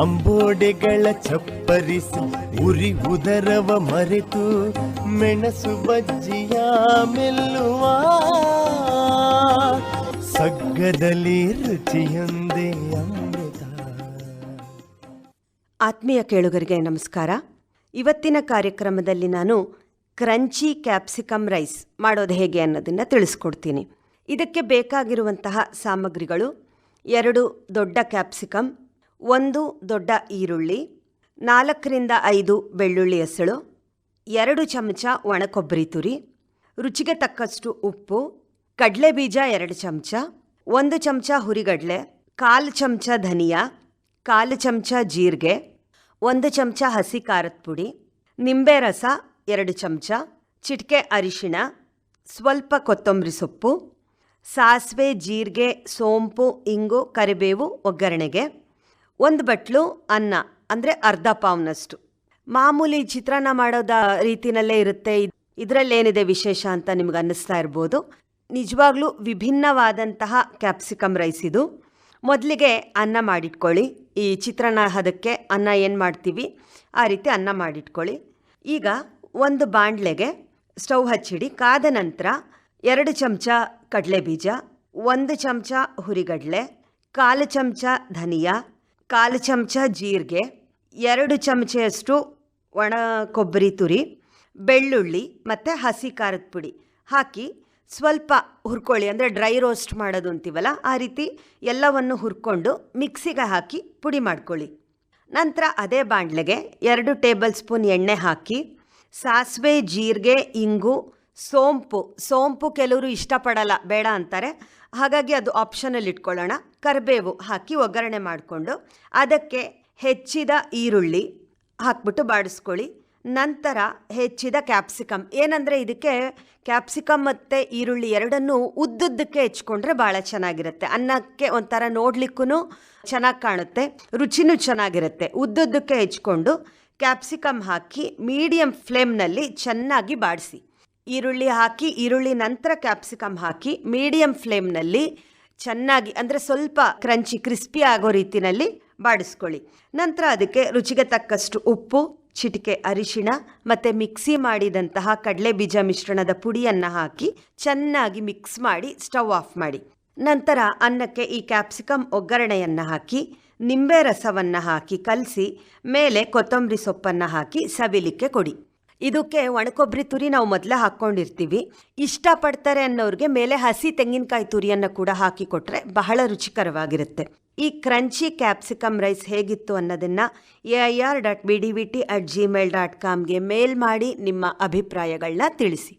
ಅಂಬೋಡೆಗಳ ಚಪ್ಪರಿಸಿ, ಉರಿ ಉದರವ ಮರೆತು, ಮೆಣಸು ಬಜ್ಜಿಯ ಮೆಲ್ಲುವ. ಸಗ್ಗದಲ್ಲಿ ರುಚಿಯೊಂದೇ ಅಮೃತ. ಆತ್ಮೀಯ ಕೇಳುಗರಿಗೆ ನಮಸ್ಕಾರ. ಇವತ್ತಿನ ಕಾರ್ಯಕ್ರಮದಲ್ಲಿ ನಾನು ಕ್ರಂಚಿ ಕ್ಯಾಪ್ಸಿಕಮ್ ರೈಸ್ ಮಾಡೋದು ಹೇಗೆ ಅನ್ನೋದನ್ನು ತಿಳಿಸ್ಕೊಡ್ತೀನಿ. ಇದಕ್ಕೆ ಬೇಕಾಗಿರುವಂತಹ ಸಾಮಗ್ರಿಗಳು ಎರಡು ದೊಡ್ಡ ಕ್ಯಾಪ್ಸಿಕಮ್ ಒಂದು ದೊಡ್ಡ ಈರುಳ್ಳಿ, ನಾಲ್ಕರಿಂದ ಐದು ಬೆಳ್ಳುಳ್ಳಿ ಹೆಸಳು, ಎರಡು ಚಮಚ ಒಣಕೊಬ್ಬರಿ ತುರಿ, ರುಚಿಗೆ ತಕ್ಕಷ್ಟು ಉಪ್ಪು, ಕಡಲೆ ಬೀಜ ಎರಡು ಚಮಚ, ಒಂದು ಚಮಚ ಹುರಿಗಡಲೆ, ಕಾಲು ಚಮಚ ಧನಿಯಾ, ಕಾಲು ಚಮಚ ಜೀರಿಗೆ, ಒಂದು ಚಮಚ ಹಸಿ ಖಾರದ ಪುಡಿ, ನಿಂಬೆ ರಸ ಎರಡು ಚಮಚ, ಚಿಟಿಕೆ ಅರಿಶಿಣ, ಸ್ವಲ್ಪ ಕೊತ್ತಂಬರಿ ಸೊಪ್ಪು, ಸಾಸಿವೆ, ಜೀರಿಗೆ, ಸೋಂಪು, ಇಂಗು, ಕರಿಬೇವು ಒಗ್ಗರಣೆಗೆ ಒಂದು ಬಟ್ಲು ಅನ್ನ, ಅಂದರೆ ಅರ್ಧ ಪಾವ್ನಷ್ಟು. ಮಾಮೂಲಿ ಚಿತ್ರಾನ್ನ ಮಾಡೋದ ರೀತಿನಲ್ಲೇ ಇರುತ್ತೆ. ಇದರಲ್ಲೇನಿದೆ ವಿಶೇಷ ಅಂತ ನಿಮ್ಗೆ ಅನ್ನಿಸ್ತಾ ಇರ್ಬೋದು. ನಿಜವಾಗ್ಲೂ ವಿಭಿನ್ನವಾದಂತಹ ಕ್ಯಾಪ್ಸಿಕಮ್ ರೈಸ್ ಇದು. ಮೊದಲಿಗೆ ಅನ್ನ ಮಾಡಿಟ್ಕೊಳ್ಳಿ. ಈ ಚಿತ್ರಾನ್ನ ಅದಕ್ಕೆ ಅನ್ನ ಏನು ಮಾಡ್ತೀವಿ? ಆ ರೀತಿ ಅನ್ನ ಮಾಡಿಟ್ಕೊಳ್ಳಿ. ಈಗ ಒಂದು ಬಾಣಲೆಗೆ ಸ್ಟವ್ ಹಚ್ಚಿಡಿ. ಕಾದ ನಂತರ ಎರಡು ಚಮಚ ಕಡಲೆ ಬೀಜ ಒಂದು ಚಮಚ ಹುರಿಗಡಲೆ, ಕಾಲು ಚಮಚ ಧನಿಯಾ ಕಾಲು ಚಮಚ ಜೀರಿಗೆ, ಎರಡು ಚಮಚೆಯಷ್ಟು ಒಣ ಕೊಬ್ಬರಿ ತುರಿ, ಬೆಳ್ಳುಳ್ಳಿ ಮತ್ತು ಹಸಿ ಖಾರದ ಪುಡಿ ಹಾಕಿ ಸ್ವಲ್ಪ ಹುರ್ಕೊಳ್ಳಿ. ಅಂದರೆ ಡ್ರೈ ರೋಸ್ಟ್ ಮಾಡೋದು ಅಂತೀವಲ್ಲ, ಆ ರೀತಿ ಎಲ್ಲವನ್ನು ಹುರ್ಕೊಂಡು ಮಿಕ್ಸಿಗೆ ಹಾಕಿ ಪುಡಿ ಮಾಡ್ಕೊಳ್ಳಿ. ನಂತರ ಅದೇ ಬಾಣಲೆಗೆ ಎರಡು ಟೇಬಲ್ ಸ್ಪೂನ್ ಎಣ್ಣೆ ಹಾಕಿ, ಸಾಸಿವೆ, ಜೀರಿಗೆ, ಇಂಗು ಸೋಂಪು ಸೋಂಪು ಕೆಲವರು ಇಷ್ಟಪಡಲ್ಲ, ಬೇಡ ಅಂತಾರೆ. ಹಾಗಾಗಿ ಅದು ಆಪ್ಷನಲ್ಲಿ ಇಟ್ಕೊಳ್ಳೋಣ. ಕರಿಬೇವು ಹಾಕಿ ಒಗ್ಗರಣೆ ಮಾಡಿಕೊಂಡು ಅದಕ್ಕೆ ಹೆಚ್ಚಿದ ಈರುಳ್ಳಿ ಹಾಕ್ಬಿಟ್ಟು ಬಾಡಿಸ್ಕೊಳ್ಳಿ. ನಂತರ ಹೆಚ್ಚಿದ ಕ್ಯಾಪ್ಸಿಕಮ್ ಏನಂದರೆ ಇದಕ್ಕೆ ಕ್ಯಾಪ್ಸಿಕಮ್ ಮತ್ತು ಈರುಳ್ಳಿ ಎರಡನ್ನೂ ಉದ್ದುದ್ದಕ್ಕೆ ಹೆಚ್ಕೊಂಡ್ರೆ ಭಾಳ ಚೆನ್ನಾಗಿರುತ್ತೆ. ಅನ್ನಕ್ಕೆ ಒಂಥರ ನೋಡ್ಲಿಕ್ಕೂ ಚೆನ್ನಾಗಿ ಕಾಣುತ್ತೆ. ರುಚಿನೂ ಚೆನ್ನಾಗಿರುತ್ತೆ. ಉದ್ದುದ್ದಕ್ಕೆ ಹೆಚ್ಕೊಂಡು ಕ್ಯಾಪ್ಸಿಕಮ್ ಹಾಕಿ ಮೀಡಿಯಮ್ ಫ್ಲೇಮ್ನಲ್ಲಿ ಚೆನ್ನಾಗಿ ಬಾಡಿಸಿ. ಈರುಳ್ಳಿ ಹಾಕಿ, ಈರುಳ್ಳಿ ನಂತರ ಕ್ಯಾಪ್ಸಿಕಮ್ ಹಾಕಿ ಮೀಡಿಯಂ ಫ್ಲೇಮ್ನಲ್ಲಿ ಚೆನ್ನಾಗಿ, ಅಂದರೆ ಸ್ವಲ್ಪ ಕ್ರಂಚಿ ಕ್ರಿಸ್ಪಿ ಆಗೋ ರೀತಿಯಲ್ಲಿ ಬಾಡಿಸ್ಕೊಳ್ಳಿ. ನಂತರ ಅದಕ್ಕೆ ರುಚಿಗೆ ತಕ್ಕಷ್ಟು ಉಪ್ಪು, ಚಿಟಿಕೆ ಅರಿಶಿಣ ಮತ್ತು ಮಿಕ್ಸಿ ಮಾಡಿದಂತಹ ಕಡಲೆ ಬೀಜ ಮಿಶ್ರಣದ ಪುಡಿಯನ್ನು ಹಾಕಿ ಚೆನ್ನಾಗಿ ಮಿಕ್ಸ್ ಮಾಡಿ ಸ್ಟವ್ ಆಫ್ ಮಾಡಿ. ನಂತರ ಅನ್ನಕ್ಕೆ ಈ ಕ್ಯಾಪ್ಸಿಕಮ್ ಒಗ್ಗರಣೆಯನ್ನು ಹಾಕಿ, ನಿಂಬೆ ರಸವನ್ನು ಹಾಕಿ ಕಲಸಿ, ಮೇಲೆ ಕೊತ್ತಂಬರಿ ಸೊಪ್ಪನ್ನು ಹಾಕಿ ಸವಿಲಿಕ್ಕೆ ಕೊಡಿ. ಇದಕ್ಕೆ ಒಣಕೊಬ್ಬರಿ ತುರಿ ನಾವು ಮೊದಲೇ ಹಾಕ್ಕೊಂಡಿರ್ತೀವಿ. ಇಷ್ಟಪಡ್ತಾರೆ ಅನ್ನೋರಿಗೆ ಮೇಲೆ ಹಸಿ ತೆಂಗಿನಕಾಯಿ ತುರಿಯನ್ನು ಕೂಡ ಹಾಕಿ ಕೊಟ್ಟರೆ ಬಹಳ ರುಚಿಕರವಾಗಿರುತ್ತೆ. ಈ ಕ್ರಂಚಿ ಕ್ಯಾಪ್ಸಿಕಮ್ ರೈಸ್ ಹೇಗಿತ್ತು ಅನ್ನೋದನ್ನು A I R dot B D V T at gmail dot ಕಾಮ್ಗೆ mail ಮಾಡಿ ನಿಮ್ಮ ಅಭಿಪ್ರಾಯಗಳನ್ನ ತಿಳಿಸಿ.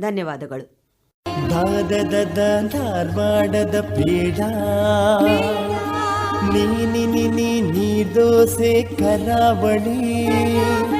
ಧನ್ಯವಾದಗಳು. ದಾದದ ಧಾರವಾಡದ ಪೇಡ. ನೀ ನೀನಿ ನೀ, ದೋಸೆ ಕರಾವಳಿ.